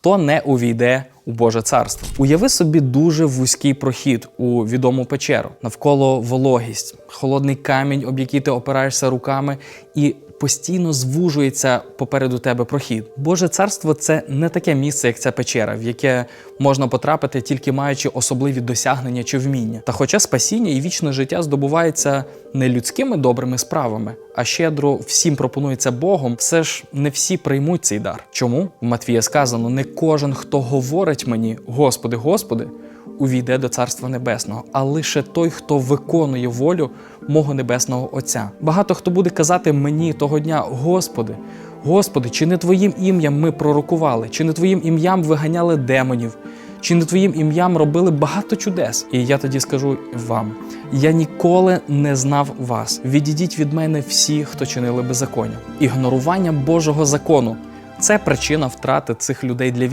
то не увійде у Боже царство. Уяви собі дуже вузький прохід у відому печеру, навколо вологість, холодний камінь, об який ти опираєшся руками, і постійно звужується попереду тебе прохід. Боже царство це не таке місце, як ця печера, в яке можна потрапити тільки маючи особливі досягнення чи вміння. Та хоча спасіння і вічне життя здобувається не людськими добрими справами, а щедро всім пропонується Богом, все ж не всі приймуть цей дар. Чому в Матвія сказано: не кожен, хто говорить мені, Господи, Господи, увійде до Царства Небесного, а лише той, хто виконує волю мого небесного Отця. Багато хто буде казати мені того дня: Господи, Господи, чи не Твоїм ім'ям ми пророкували, чи не Твоїм ім'ям виганяли демонів, чи не Твоїм ім'ям робили багато чудес? І я тоді скажу вам: я ніколи не знав вас. Відійдіть від мене всі, хто чинили беззаконня. Ігнорування Божого закону це причина втрати цих людей для вічності.